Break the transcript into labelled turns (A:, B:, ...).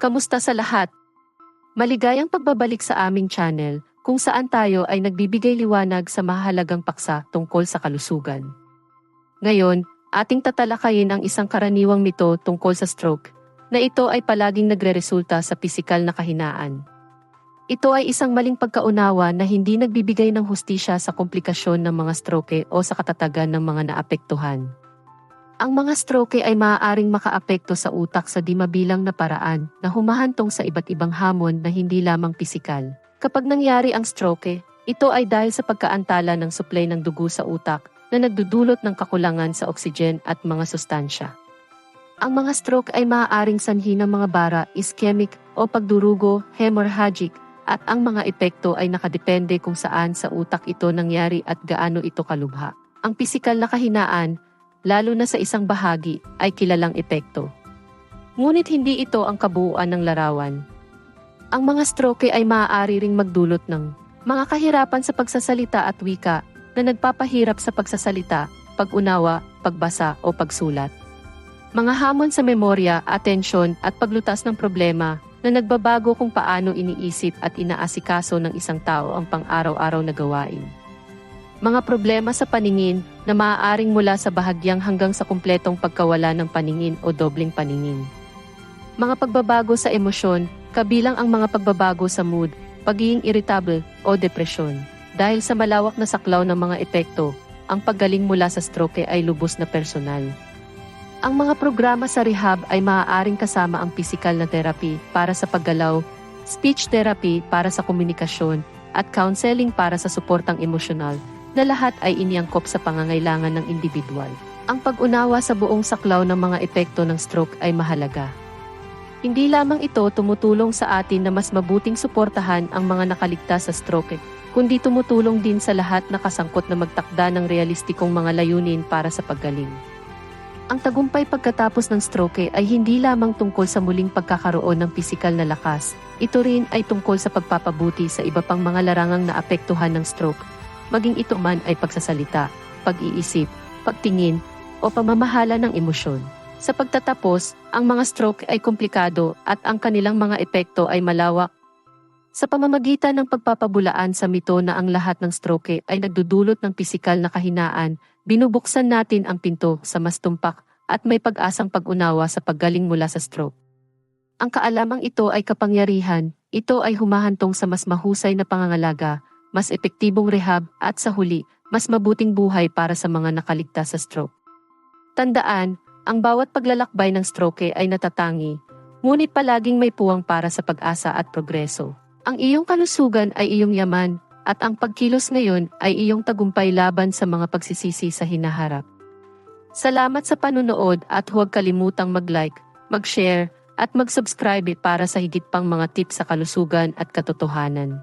A: Kamusta sa lahat? Maligayang pagbabalik sa aming channel kung saan tayo ay nagbibigay liwanag sa mahalagang paksa tungkol sa kalusugan. Ngayon, ating tatalakayin ang isang karaniwang mito tungkol sa stroke na ito ay palaging nagreresulta sa pisikal na kahinaan. Ito ay isang maling pagkaunawa na hindi nagbibigay ng hustisya sa komplikasyon ng mga stroke o sa katatagan ng mga naapektuhan. Ang mga stroke ay maaaring makaapekto sa utak sa di mabilang na paraan na humahantong sa iba't ibang hamon na hindi lamang pisikal. Kapag nangyari ang stroke, ito ay dahil sa pagkaantala ng supply ng dugo sa utak na nagdudulot ng kakulangan sa oksigen at mga sustansya. Ang mga stroke ay maaaring sanhi ng mga bara, ischemic o pagdurugo, hemorrhagic, at ang mga epekto ay nakadepende kung saan sa utak ito nangyari at gaano ito kalubha. Ang pisikal na kahinaan, lalo na sa isang bahagi, ay kilalang epekto. Ngunit hindi ito ang kabuuan ng larawan. Ang mga stroke ay maaari ring magdulot ng mga kahirapan sa pagsasalita at wika na nagpapahirap sa pagsasalita, pag-unawa, pagbasa o pagsulat. Mga hamon sa memorya, atensyon at paglutas ng problema na nagbabago kung paano iniisip at inaasikaso ng isang tao ang pang-araw-araw na gawain. Mga problema sa paningin na maaaring mula sa bahagyang hanggang sa kumpletong pagkawala ng paningin o dobling paningin. Mga pagbabago sa emosyon, kabilang ang mga pagbabago sa mood, pagiging irritable o depresyon. Dahil sa malawak na saklaw ng mga epekto, ang paggaling mula sa stroke ay lubos na personal. Ang mga programa sa rehab ay maaaring kasama ang physical na therapy para sa paggalaw, speech therapy para sa komunikasyon, at counseling para sa suportang emosyonal, na lahat ay iniangkop sa pangangailangan ng individual. Ang pag-unawa sa buong saklaw ng mga epekto ng stroke ay mahalaga. Hindi lamang ito tumutulong sa atin na mas mabuting suportahan ang mga nakaligtas sa stroke, kundi tumutulong din sa lahat na kasangkot na magtakda ng realistikong mga layunin para sa paggaling. Ang tagumpay pagkatapos ng stroke ay hindi lamang tungkol sa muling pagkakaroon ng pisikal na lakas, ito rin ay tungkol sa pagpapabuti sa iba pang mga larangang naapektuhan ng stroke, maging ito man ay pagsasalita, pag-iisip, pagtingin, o pamamahala ng emosyon. Sa pagtatapos, ang mga stroke ay komplikado at ang kanilang mga epekto ay malawak. Sa pamamagitan ng pagpapabulaan sa mito na ang lahat ng stroke ay nagdudulot ng pisikal na kahinaan, binubuksan natin ang pinto sa mas tumpak at may pag-asang pag-unawa sa paggaling mula sa stroke. Ang kaalamang ito ay kapangyarihan, ito ay humahantong sa mas mahusay na pangangalaga, mas epektibong rehab at sa huli, mas mabuting buhay para sa mga nakaligtas sa stroke. Tandaan, ang bawat paglalakbay ng stroke ay natatangi, ngunit palaging may puwang para sa pag-asa at progreso. Ang iyong kalusugan ay iyong yaman, at ang pagkilos ngayon ay iyong tagumpay laban sa mga pagsisisi sa hinaharap. Salamat sa panunood at huwag kalimutang mag-like, mag-share, at mag-subscribe para sa higit pang mga tips sa kalusugan at katotohanan.